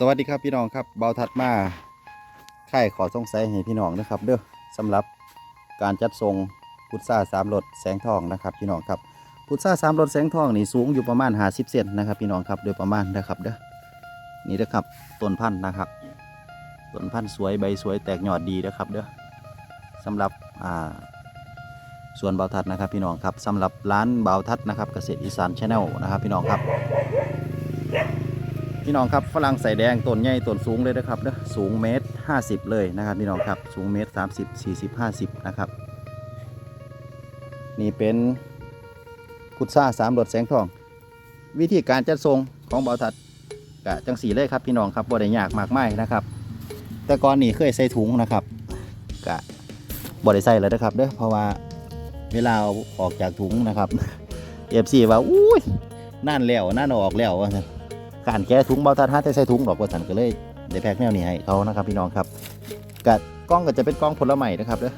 สวัสดีครับพี่น้องครับเบาทัดมาค่ายขอสงสัยให้พี่น้องนะครับ เด้อสำหรับการจัดทรงพุทราสามรถแสงทองนะครับพี่น้องครับพุทราสามรถแสงทองนี่สูงอยู่ประมาณ50เซนนะครับพี่น้องครับโดยประมาณนะครับเด้อนี่นะครับต้นพันธุ์นะครับต้นพันธุ์สวยใบสวยแตกยอดดีนะครับเด้อสำหรับอ่าส่วนเบาทัดนะครับพี่น้องครับสำหรับร้านเบาทัดนะครับเกษตรอีสานชาแนลนะครับพี่น้องครับ พี่น้องครับฝรั่งใส่แดงต้นใหญ่ต้นสูงเลยนะครับเด้อสูงเมตรห้าสิบเลยนะครับพี่น้องครับสูงเมตรสามสิบสี่สิบห้าสิบนะครับ นี่เป็นพุทราสามรถแสงทอง วิธีการจัดทรงของเบาทัดกะจังสีเลยครับพี่น้องครับบ่ได้ยากมากไมายนะครับ แต่ก่อนนี่เคยใส่ถุงนะครับกะบ่ได้ใส่เลยนะครับเด้อเพราะว่าเวลาออกจากถุงนะครับเอฟซีว่าอุ้ยนั่นแล้วนั่นออกแล้วว่า การแก้ถุงเบาทัดห้าแต่ใส่ถุงดอกว่าสันก็เลยได้แพ็กแนวนี้ให้เขานะครับพี่น้องครับกะกล้องก็จะเป็นกล้องผลไม้นะครับเด้อ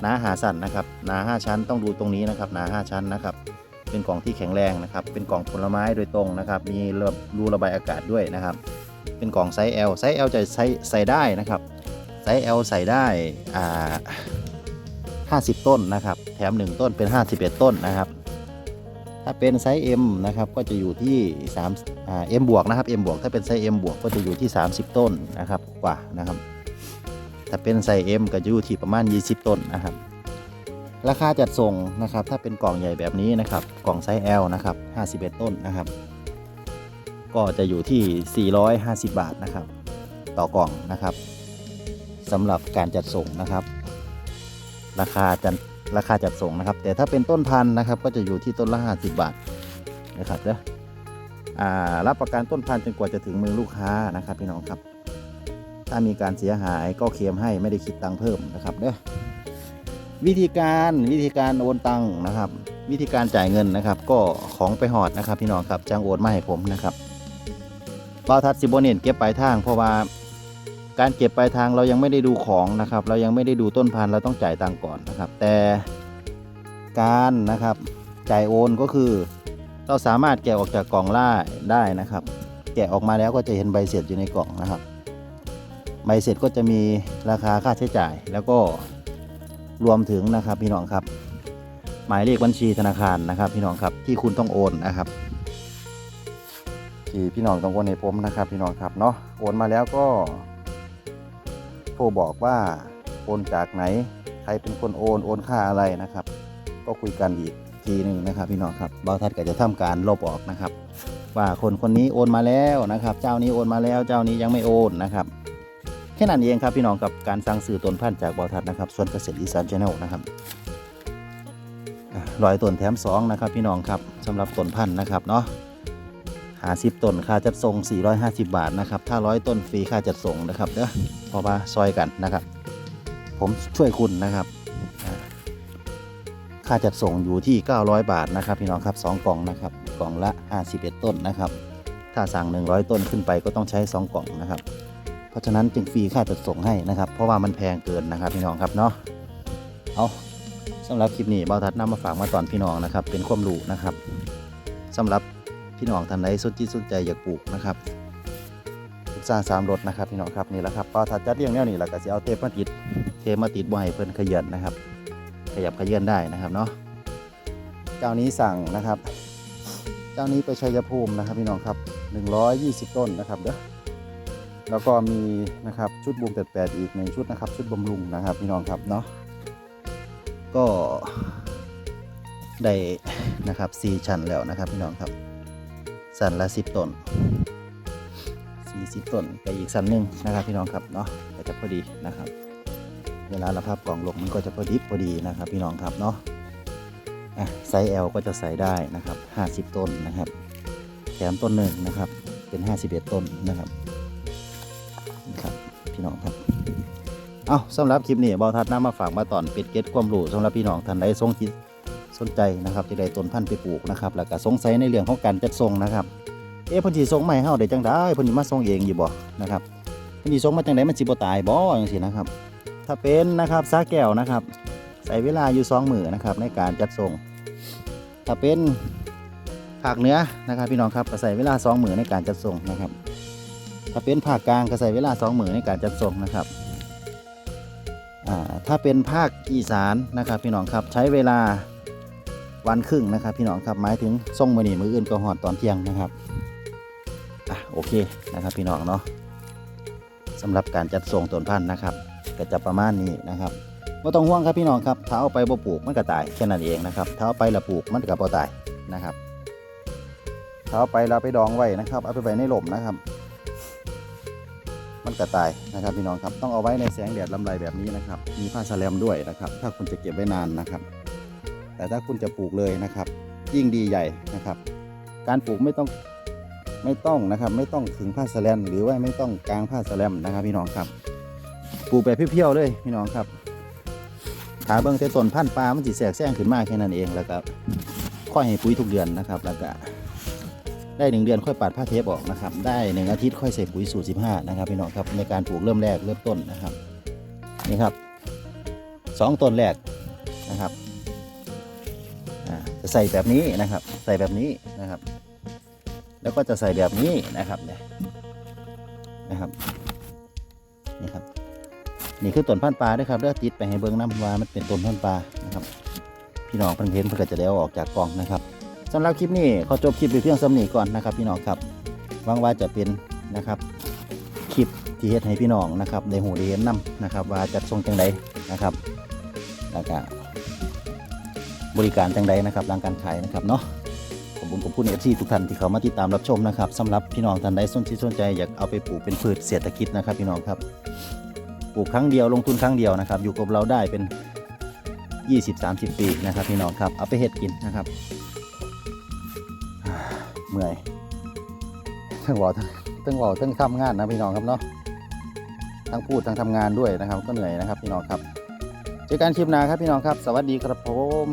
หนาหาสั่นนะครับหนาห้าชั้นต้องดูตรงนี้นะครับหนาห้าชั้นนะครับเป็นกล่องที่แข็งแรงนะครับเป็นกล่องผลไม้โดยตรงนะครับมีรูระบายอากาศด้วยนะครับ เป็นกล่องไซส์ L ไซส์ L จะใส่ใส่ได้นะครับไซส์ L ใส่ได้อ่า50 ต้นนะครับ แถม 1 ต้นเป็น 51 ต้นนะครับ ถ้าเป็นไซส์ M นะครับก็จะอยู่ที่3อ่า M บวกนะครับ M บวกถ้าเป็นไซส์ M บวกก็จะอยู่ที่ 30 ต้นนะครับกว่านะครับ ถ้าเป็นไซส์ M ก็จะอยู่ที่ประมาณ 20 ต้นนะครับ ราคาจัดส่งนะครับถ้าเป็นกล่องใหญ่แบบนี้นะครับกล่องไซส์ L นะครับ 51 ต้นนะครับ ก็จะอยู่ที่ 450 บาทนะครับ ต่อกล่องนะครับสำหรับการจัดส่งนะครับ ราคาจัด ราคาจัดส่งนะครับ แต่ถ้าเป็นต้นพันธุ์นะครับ ก็จะอยู่ที่ต้นละ 50 บาทนะครับเด้อรับประกันต้นพันธุ์จนกว่าจะถึงมือลูกค้านะครับพี่น้องครับ ถ้ามีการเสียหายก็เคลมให้ไม่ได้คิดตังค์เพิ่มนะครับเด้อวิธีการวิธีการโอนตังค์นะครับ วิธีการจ่ายเงินนะครับ ก็ของไปหอดนะครับ พี่น้องครับจ้างโอนมาให้ผมนะครับเปาทัดซิโบเนนเก็บปลายทางเพราะว่า การเก็บปลายทางเรายังไม่ได้ดูของนะครับ เรายังไม่ได้ดูต้นพันธุ์เราต้องจ่ายตังก่อนนะครับ แต่การนะครับจ่ายโอนก็คือ เราสามารถแกะออกจากกล่องล่าได้นะครับ แกะออกมาแล้วก็จะเห็นใบเสร็จอยู่ในกล่องนะครับ ใบเสร็จก็จะมีราคาค่าใช้จ่าย แล้วก็รวมถึงนะครับพี่น้องครับ หมายเลขบัญชีธนาคารนะครับ พี่น้องครับที่คุณต้องโอนนะครับที่พี่น้องต้องโอนให้ผมนะครับ พี่น้องครับเนาะโอนมาแล้วก็ โทรบอกว่าโอนจากไหน ใครเป็นคนโอนโอนค่าอะไรนะครับ ก็คุยกันอีกทีหนึ่งนะครับ พี่น้องครับบาทัดก็จะทำการลบออกนะครับ ว่าคนคนนี้โอนมาแล้วนะครับ เจ้านี้โอนมาแล้วเจ้านี้ยังไม่โอนนะครับแค่นั้นเองครับพี่น้องกับการสั่งซื้อต้นพันธุ์จากบาทัดนะครับ ส่วนเกษตรอีสานชาแนลนะครับรอยต้นแถมสองนะครับพี่น้องครับสำหรับต้นพันธุ์นะครับเนาะ หาสิบต้นค่าจัดส่ง 450 บาทนะครับ ถ้าร้อยต้นฟรีค่าจัดส่งนะครับเด้อเพราะว่าซอยกันนะครับ ผมช่วยคุณนะครับ ค่าจัดส่งอยู่ที่ 900 บาทนะครับ พี่น้องครับ2กล่องนะครับกล่องละ 51 ต้นนะครับ ถ้าสั่ง 100 ต้นขึ้นไปก็ต้องใช้ 2 กล่องนะครับ เพราะฉะนั้นจึงฟรีค่าจัดส่งให้นะครับ เพราะว่ามันแพงเกินนะครับ พี่น้องครับเนาะเอาสำหรับคลิปนี้เบาทัดนำมาฝากมาตอนพี่น้องนะครับ เป็นความรู้นะครับสำหรับ พี่น้องท่านใดสนจิตสนใจอยากปลูกนะครับปรึกษาสามรถนะครับพี่น้องครับนี่แหละครับพอถัดจัดเรียงแนวนี่แหละก็จะเอาเทปมาติดเทปมาติดบ่ให้เพิ่นขยันนะครับ ขยับขยื่นได้นะครับเนาะเจ้านี้สั่งนะครับ เจ้านี้ไปชัยภูมินะครับพี่น้องครับ 120 ต้นนะครับเด้อแล้วก็มีนะครับชุดบูมแปดอีกหนึ่งชุดนะครับ ชุดบำรุงนะครับพี่น้องครับเนาะก็ได้นะครับ4ชั้นแล้วนะครับพี่น้องครับ สันละสิบต้นสี่สิบต้นไปอีกสันหนึ่งนะครับพี่น้องครับเนาะก็จะพอดีนะครับ เวลาเราพับกล่องลงมันก็จะพอดีพอดีนะครับ พี่น้องครับเนาะไซส์ L ก็จะใส่ได้นะครับห้าสิบต้นนะครับ แถมต้นหนึ่งนะครับ เป็นห้าสิบเอ็ดต้นนะครับนะครับพี่น้องครับเอาสำหรับคลิปนี้บอทัดน้ำมาฝากมาตอนปิดเก็ตความรู้สำหรับพี่น้องท่านใดทรงคิด สนใจนะครับที่ได้ต้นพันธุ์ไปปลูกนะครับแล้วก็สงสัยในเรื่องของการจัดส่งนะครับเอ๊ะเพิ่นสิส่งมาให้เฮาได้จังได๋เพิ่นสิมาส่งเองอยู่บ่นะครับเพิ่นสิส่งมาจังได๋มันสิบ่ตายบ่จังซี่นะครับ ถ้าเป็นนะครับสาแก้วนะครับใส่เวลาอยู่2มื้อนะครับในการจัดส่ง ถ้าเป็นภาคเหนือนะครับพี่น้องครับก็ใส่เวลา2มื้อในการจัดส่งนะครับ ถ้าเป็นภาคกลางก็ใส่เวลาสองมือในการจัดส่งนะครับถ้าเป็นภาคอีสานนะครับพี่น้องครับใช้เวลา วันครึ่งนะครับ พี่น้องครับหมายถึงส่งมือนีมืออื่นก็หอดตอนเที่ยงนะครับอะโอเคนะครับพี่น้องเนาะสำหรับการจัดส่งต้นพันธุ์นะครับก็จะประมาณนี้นะครับไม่ต้องห่วงครับพี่น้องครับถ้าเอาไปบ่ปลูกมันก็ตายแค่นั้นเองนะครับถ้าเอาไปละปลูกมันก็บ่ตายนะครับถ้าเอาไปเราไปดองไว้นะครับ เอาไปไว้ในหล่มนะครับ มันกระตายนะครับพี่น้องครับต้องเอาไว้ในแสงแดดลำไรแบบนี้นะครับ มีผ้าสแลมด้วยนะครับ ถ้าคุณจะเก็บไว้นานนะครับ แต่ถ้าคุณจะปลูกเลยนะครับ ยิ่งดีใหญ่นะครับ การปลูกไม่ต้องไม่ต้องนะครับ ไม่ต้องถึงผ้าสแลมหรือว่าไม่ต้องกลางผ้าสแลมนะครับ พี่น้องครับ ปลูกแบบเพียวๆเลยพี่น้องครับหาเบื้องแต่ต้นพันปลามันสิแสกแซงขึ้นมาแค่นั้นเองแล้วก็ค่อยให้ปุ๋ยทุกเดือนนะครับ แล้วก็ได้หนึ่งเดือนค่อยปาดผ้าเทปออกนะครับ ได้หนึ่งอาทิตย์ค่อยใส่ปุ๋ยสูตร15นะครับพี่น้องครับในการปลูกเริ่มแรกเริ่มต้นนะครับนี่ครับสองต้นแรกนะครับ จะใส่แบบนี้นะครับ ใส่แบบนี้นะครับ แล้วก็จะใส่แบบนี้นะครับเนี่ยนะครับนี่ครับ นี่คือต้นพันปลาด้วยครับเลือติดไปให้เบิ้งน้ำว่ามันเป็นต้นพันปลานะครับ พี่น้องเพิ่งเห็นเพิ่งจะได้เอออกจากกล่องนะครับสำหรับคลิปนี้ขอจบคลิปไปเพียงสำนีก่อนนะครับ พี่น้องครับหวังว่าจะเป็นนะครับคลิปที่เฮ็ดให้พี่น้องนะครับได้หูได้เห็นนํนะครับ ว่าจัดทรงจังใดนะครับแล้วก็ บริการจังใดนะครับหลังการขายนะครับเนาะขอบคุณขอบคุณเอฟซีทุกท่านที่เขามาติดตามรับชมนะครับสำหรับพี่น้องท่านใดสนที่สนใจอยากเอาไปปลูกเป็นพืชเศรษฐกิจนะครับ พี่น้องครับปลูกครั้งเดียวลงทุนครั้งเดียวนะครับ อยู่กับเราได้เป็น 20-30 ปีนะครับ พี่น้องครับเอาไปเฮ็ดกินนะครับเมื่อยทั้งบอกทั้งทั้งบอกทั้งทำงานนะพี่น้องครับเนาะทั้งพูดทั้งทำงานด้วยนะครับ ก็เหนื่อยนะครับ พี่น้องครับเจอกันคลิปหน้าครับพี่น้องครับ สวัสดีครับผม